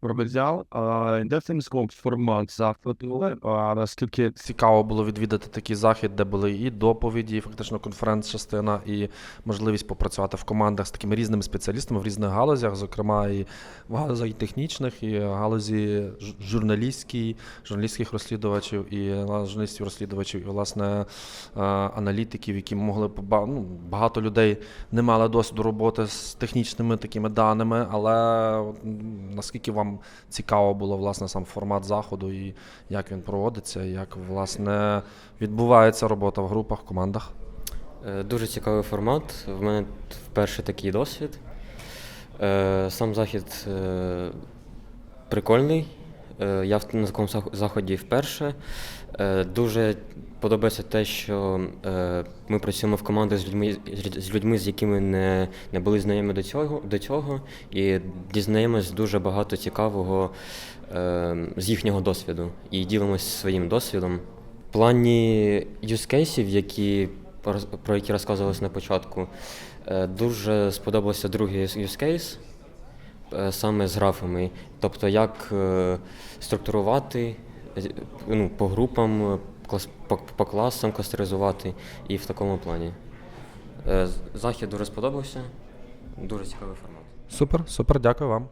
пробіжав. Де цим склад формат заходу? Наскільки Цікаво було відвідати такий захід, де були і доповіді, і фактично конференц-частина, і можливість попрацювати в командах з такими різними спеціалістами в різних галузях, зокрема і в галузях і технічних, і галузі журналістській, журналістських розслідувачів, і журналістів розслідувачів, і власне аналітиків, які могли ну, багато людей не мали досвіду роботи з технічними такими даними, але наскільки вам цікаво було власне сам формат заходу і як він проводиться, як власне відбувається робота в групах, командах. Е, Дуже цікавий формат. В мене вперше такий досвід. Е, Сам захід е, прикольний. Е, Я на такому заході вперше. Е, Дуже подобається те, що е, ми працюємо в команді з людьми, з людьми, з якими не, не були знайомі до цього, до цього, і дізнаємось дуже багато цікавого з їхнього досвіду і ділимось своїм досвідом. В плані юзкейсів, які про які розказувалось на початку, дуже сподобався другий е, саме з графами. Тобто, як е, структурувати е, ну, по групам, е, по, класам кластеризувати і в такому плані. Е, Захід дуже сподобався, дуже цікавий формат. Супер, супер, дякую вам.